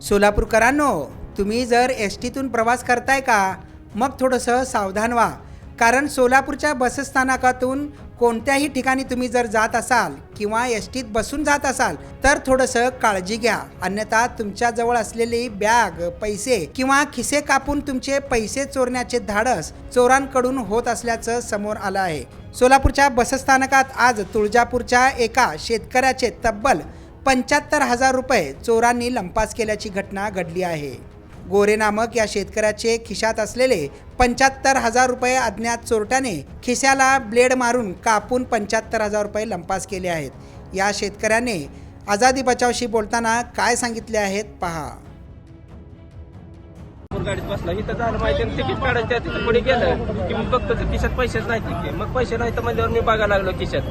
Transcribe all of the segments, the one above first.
सोलापूरकरांनो तुम्ही जर एस टीतून प्रवास करताय का मग थोडंसं सावधान व्हा. कारण सोलापूरच्या बसस्थानकातून कोणत्याही ठिकाणी तुम्ही जर जात असाल किंवा एस टीत बसून जात असाल तर थोडंसं काळजी घ्या. अन्यथा तुमच्याजवळ असलेली बॅग पैसे किंवा खिसे कापून तुमचे पैसे चोरण्याचे धाडस चोरांकडून होत असल्याचं समोर आलं आहे. सोलापूरच्या बसस्थानकात आज तुळजापूरच्या एका शेतकऱ्याचे तब्बल पंच्याहत्तर हजार रुपये चोरांनी लंपास केल्याची घटना घडली आहे. गोरे नामक या शेतकऱ्याचे खिशात असलेले पंच्याहत्तर हजार रुपये अज्ञात चोरट्याने खिशाला ब्लेड मारून कापून पंच्याहत्तर हजार रुपये लंपास केले आहेत. या शेतकऱ्याने आझादी बचावशी बोलताना काय सांगितले आहेत? पहा. गाडीत बसला इथं झालं माहिती आणि तिकीट काढायचं त्या तिथं पुढे गेलं की मग बघतो तर खिशात पैसेच नाही तिथे मग पैसे नाही तर म्हणल्यावर मी बघायला लागलो खिशात.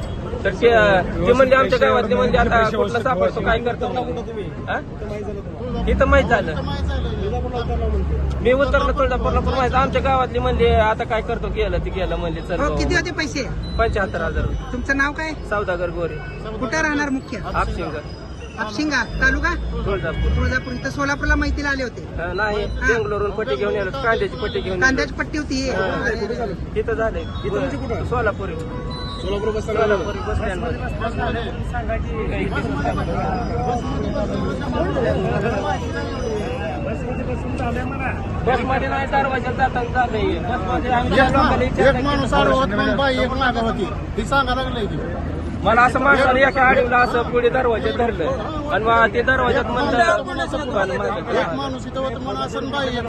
तर ते ते म्हणले आमच्या गावातले म्हणजे आता कुठला सापडतो काय करतो? हा? इथं माहीत झालं. मी उतरलो तुळजापूरला पण माहीत आमच्या गावातली म्हणले आता काय करतो गेलं ते गेलं म्हणले चल हो किती होते पैसे? पंच्याहत्तर हजार. तुमचं नाव काय? सौदागर गोरे. कुठं राहणार मुख्य? आपशिंगर. हापशिंगा तालुका? तुळजापूर. इथं सोलापूरला माहितीला आले होते. नाही बेंगलोरून पट्टी घेऊन येलो कांद्याची पट्टी घेऊन. कांद्याची पट्टी होती. तिथं इथं Solapur. Solapur bus Solapur bus stand बसमध्ये नाही बसमध्ये आम्ही एक माणूस होत ती सांगा लागली मला असं माणसाने एका आडीला असं पुढे दरवाजा धरलं. आणि मग ते दरवाजात म्हणलं